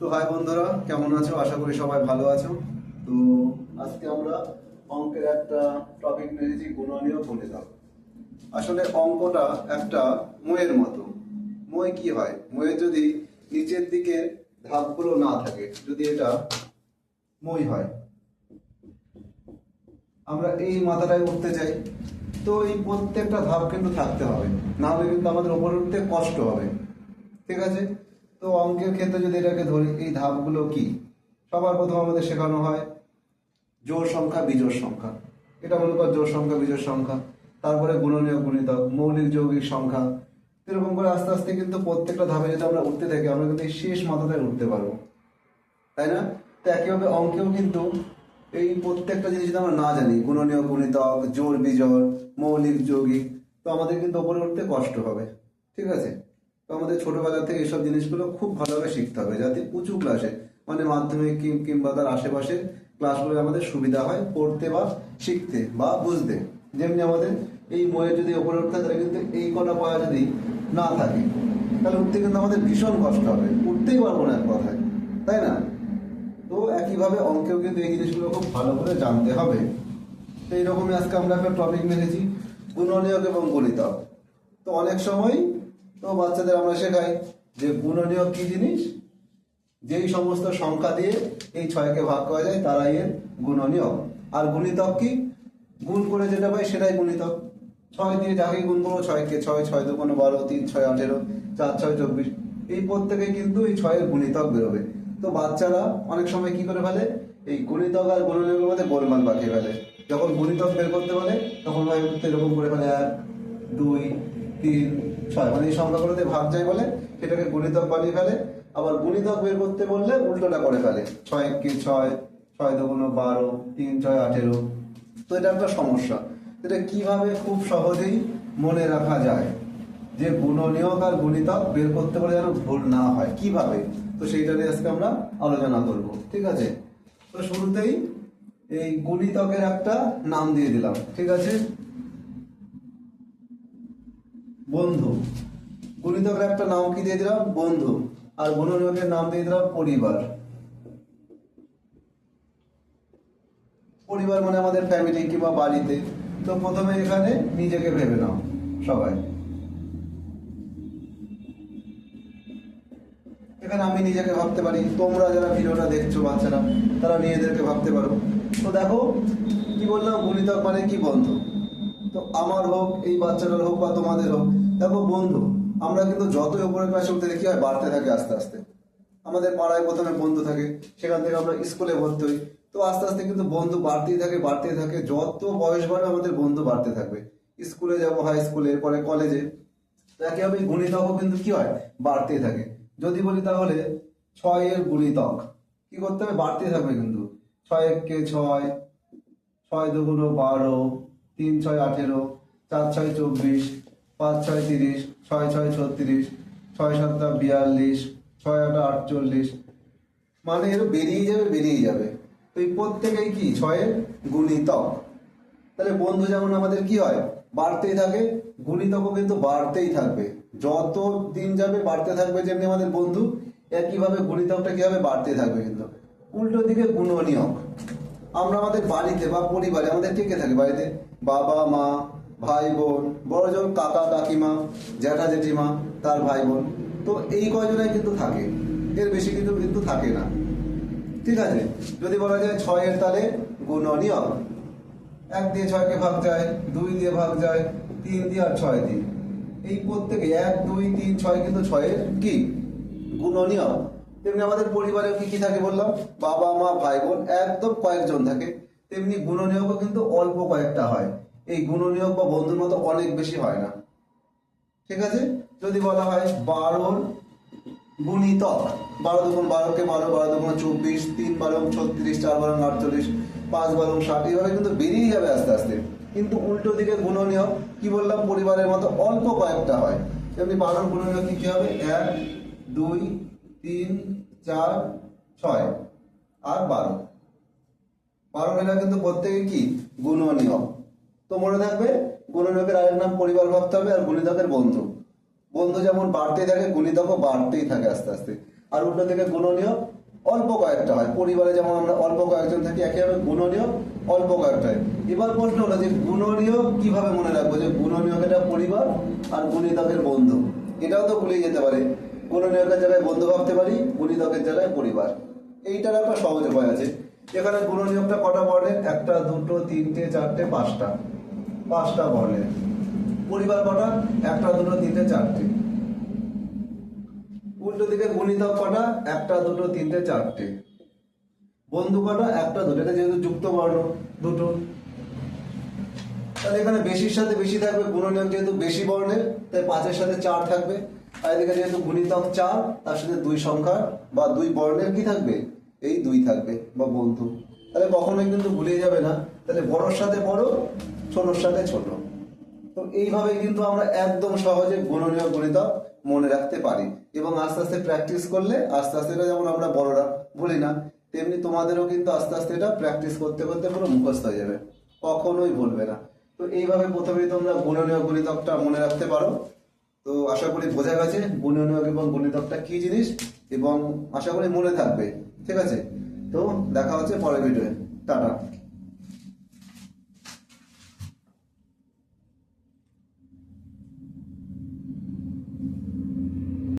তো হাই বন্ধুরা, কেমন আছো? আশা করি সবাই ভালো আছো। তো আজকে আমরা অঙ্কের একটা টপিক নিয়েছি গুণনীয় গুণিতক আসলে অঙ্কটা একটা ময়ের মতো। মই কি হয়? ময়ের যদি নিচের দিকে ধাপগুলো না থাকে, যদি এটা মই হয়। আমরা এই মাথাটায় উঠতে চাই। তো এই প্রত্যেকটা ধাপ কিন্তু থাকতে হবে। না হলে কিন্তু আমাদের উপরে উঠতে কষ্ট হবে। ঠিক আছে? তো অঙ্কের ক্ষেত্রে যদি এটাকে ধরি, এই ধাপগুলো কি? সবার প্রথম আমাদের শেখানো হয় জোর সংখ্যা, বিজোড় সংখ্যা। এটা মনে কর জোর সংখ্যা, বিজোড় সংখ্যা। তারপরে গুণনীয়, গুণিতক, মৌলিক, যৌগিক সংখ্যা। এরকম করে আস্তে আস্তে কিন্তু প্রত্যেকটা ধাপে যদি আমরা উঠতে থাকি, আমরা কিন্তু শেষ মাথাটায় উঠতে পারব। তাই না? তো একইভাবে অঙ্কেও কিন্তু এই প্রত্যেকটা জিনিস যদি আমরা না জানি, গুণনীয়, গুণিতক জোর বিজোড়, মৌলিক, যৌগিক, তো আমাদের কিন্তু ওপরে উঠতে কষ্ট হবে। ঠিক আছে? তো আমাদের ছোটবেলা থেকে এইসব জিনিসগুলো খুব ভালোভাবে শিখতে হবে, যাতে উঁচু ক্লাসে মানে মাধ্যমিক কিংবা তার আশেপাশে ক্লাসগুলো আমাদের সুবিধা হয় পড়তে বা শিখতে বা বুঝতে। যেমনি আমাদের এই ময়ের যদি ওপরে উঠতে তাহলে কিন্তু এই কটা পাওয়া যদি না থাকে, তাহলে উঠতে কিন্তু আমাদের ভীষণ কষ্ট হবে। উঠতেই পারব না এক কথায়, তাই না? তো একইভাবে অঙ্কেও কিন্তু এই জিনিসগুলো খুব ভালো করে জানতে হবে। তো এইরকমই আজকে আমরা একটা টপিক মেরেছি গুণনীয়ক এবং গণিতক। তো অনেক সময় তো বাচ্চাদের আমরা শেখাই যে গুণনীয়ক কি জিনিস? যেই সমস্ত সংখ্যা দিয়ে এই ছয়কে ভাগ করা যায়, তারাই এর গুণনীয়ক। আর গুণিতক কি? গুণ করে যেটা পাই সেটাই গুণিতক। ছয় দিয়ে যাকে গুণ করব ছয়কে, ছয় ছয় দুগুণ বারো, তিন, ছয়, আঠেরো, চার, ছয়, চব্বিশ। এই প্রত্যেকে কিন্তু এই ছয়ের গুণিতক বেরোবে। তো বাচ্চারা অনেক সময় কি করে ফেলে? এই গুণিতক আর গুণনীয়কের মধ্যে গোলমাল পাঠিয়ে ফেলে। যখন গুণিতক বের করতে বলে, তখন ভাই এরকম করে ফেলে, এক, দুই, তিন ছয় মানে এই সংখ্যাগুলোতে ভাগ যায় বলে, সেটাকে গুণিতক বানিয়ে ফেলে, আবার গুণিতক বের করতে বললে উল্টোটা করে ফেলে। ছয় কি ছয় ছয় দুগুণ বারো, তিন ছয় আঠেরো। তো এটা একটা সমস্যা। এটা কীভাবে খুব সহজেই মনে রাখা যায় যে গুণনীয়ক আর গুণিতক বের করতে পারে যেন ভুল না হয়? কীভাবে? তো সেইটা নিয়ে আজকে আমরা আলোচনা করব, ঠিক আছে? তো শুরুতেই এই গুণিতকের একটা নাম দিয়ে দিলাম, ঠিক আছে? বন্ধু। গুণিতকের একটা নাম কি দিয়ে দিলাম? বন্ধু। আর গুণনীয়কের নাম দিয়ে দিলাম পরিবার। পরিবার মানে আমাদের ফ্যামিলি কিংবা বাড়িতে। তো প্রথমে এখানে নিজেকে ভেবে নাও, সবাই। এখানে আমি নিজেকে ভাবতে পারি। তোমরা যারা ভিডিওটা দেখছ, বাচ্চারা, তারা নিজেদেরকে ভাবতে পারো। তো দেখো, কি বললাম? গুণিতক মানে কি বন্ধু? তো আমার হোক, এই বাচ্চাটার হোক বা তোমাদের হোক। দেখো বন্ধু, আমরা কিন্তু যতই উপরের ক্লাসে উঠতে দেখি হয় বাড়তে থাকে আস্তে আস্তে। আমাদের পাড়ায় প্রথমে বন্ধু থাকে, সেখান থেকে আমরা স্কুলে ভর্তি হই। তো আস্তে আস্তে কিন্তু বন্ধু বাড়তেই থাকে বাড়তেই থাকে। যত বয়স বাড়বে, আমাদের বন্ধু বাড়তে থাকবে। স্কুলে যাব হাই স্কুলে এরপরে কলেজে তো একইভাবে গুণিতকও কিন্তু কি হয়? বাড়তেই থাকে। যদি বলি তাহলে ছয় এর গুণিতক। কি করতে হবে? বাড়তেই থাকবে কিন্তু। ছয় এককে ছয় ছয় দুগুণ বারো তিন ছয় আঠেরো, চার ছয় চব্বিশ, পাঁচ ছয় তিরিশ, ছয় ছয় ছত্রিশ, ছয় সাতটা বিয়াল্লিশ, ছয় আটা আটচল্লিশ। মানে এর বেরিয়ে যাবে বেরিয়ে যাবে। তো এই প্রত্যেকেই কি? ছয়ের গুণিতক। তাহলে বন্ধু, যেমন আমাদের কি হয়? বাড়তেই থাকে। গুণিতকও কিন্তু বাড়তেই থাকবে। যত দিন যাবে, বাড়তে থাকবে যেমনি আমাদের বন্ধু, একইভাবে গুণিতকটা কি হবে বাড়তে থাকবে কিন্তু? উল্টো দিকে গুণনীয়ক। আমরা আমাদের বাড়িতে বা পরিবারে, আমাদের কে কে থাকে বাড়িতে? বাবা, মা, ভাই, বোন, বড়জন, কাকা, কাকিমা, জ্যাঠা, জেঠিমা, তার ভাই, বোন। তো এই কয়জনে কিন্তু থাকে। এর বেশি কিন্তু কিন্তু থাকে না। ঠিক আছে? যদি বলা যায় ছয়ের তালে গুণনীয়ক এক দিয়ে ছয়কে ভাগ যায়, দুই দিয়ে ভাগ যায়, তিন দিয়ে আর ছয় দিয়ে। এই প্রত্যেকে এক, দুই, তিন, ছয় কিন্তু ছয়ের কি? গুণনীয় তেমনি আমাদের পরিবারেও কি কি থাকে বললাম? বাবা, মা, ভাই, বোন একদম কয়েকজন থাকে। তেমনি গুণনীয়কও কিন্তু অল্প কয়েকটা হয়। এই গুণনীয়ক বা বন্ধুর মতো অনেক বেশি হয় না। ঠিক আছে? যদি বলা হয় বারোর গুণিতক বারো দুগুণ বারোকে বারো বারো দুগুণ চব্বিশ, তিন বারো, ছত্রিশ, চার বারো, আটচল্লিশ, পাঁচ বারো, ষাট, এইভাবে কিন্তু বেরিয়ে যাবে আস্তে আস্তে। কিন্তু উল্টো দিকে গুণনীয় কি বললাম? পরিবারের মতো অল্প কয়েকটা হয়। তেমনি বারোর গুণনীয় কি কি হবে? এক, দুই তিন, চার, ছয় আর বারো। বারো মেলা কিন্তু প্রত্যেকে কি? গুণনীয়। তো মনে থাকবে গুণনীয়কের আরেক নাম পরিবার ভাবতে হবে আর গুণিতকের বন্ধু। বন্ধু যেমন বাড়তেই থাকে, গুণিতকও বাড়তেই থাকে আস্তে আস্তে। আর উল্টো থেকে গুণনীয়, অল্প কয়েকটা হয়। পরিবারে যেমন আমরা অল্প কয়েকজন থাকি একইভাবে গুণনীয়, অল্প কয়েকটা হয়। এবার প্রশ্ন হলো যে গুণনীয় কীভাবে মনে রাখব? যে গুণনীয়ক এটা পরিবার আর গুণিতকের বন্ধু। এটাও তো ভুলে যেতে পারে। গুণনীয়কের জায়গায় বন্ধু ভাবতে পারি গুণিতকের জায়গায় পরিবার। এইটার একটা সহজ উপায় আছে। এখানে গুণনীয়কটা কটা বর্ণের? একটা, দুটো, তিনটে, চারটে, পাঁচটা। পাঁচটা বর্ণের। পরিবার কটা? একটা, দুটো, তিনটে, চারটে। উল্টো দিকে গুণিতক কটা? একটা, দুটো, তিনটে, চারটে। বন্ধু কটা? একটা, দুটো। এটা যেহেতু যুক্ত বর্ণ, দুটো। তাহলে এখানে বেশির সাথে বেশি থাকবে গুণনীয়ক যেহেতু বেশি বর্ণের, তাই পাঁচের সাথে চার থাকবে। আর এদিকে যেহেতু গুণিতক চার তার সাথে দুই সংখ্যা বা দুই বর্ণের কি থাকবে? এই দুই থাকবে, বা বন্ধু। তাহলে কখনোই কিন্তু ভুলে যাবে না। তাহলে বড়োর সাথে বড়, ছোটোর সাথে ছোট। তো এইভাবে কিন্তু আমরা একদম সহজে গুণনীয় গণিতক মনে রাখতে পারি। এবং আস্তে আস্তে প্র্যাকটিস করলে আস্তে আস্তে এটা যেমন আমরা বড়রা ভুলি না, তেমনি তোমাদেরও কিন্তু আস্তে আস্তে এটা প্র্যাকটিস করতে করতে পুরো মুখস্থ হয়ে যাবে। কখনোই ভুলবে না। তো এইভাবে প্রথমেই তোমরা গুণনীয় গণিতকটা মনে রাখতে পারো। তো আশা করি বোঝা গেছে গুণনীয়ক এবং গুণিতকটা কি জিনিস এবং আশা করি মনে থাকবে, ঠিক আছে? তো দেখা হচ্ছে পরের ভিডিওয়ে টাটা।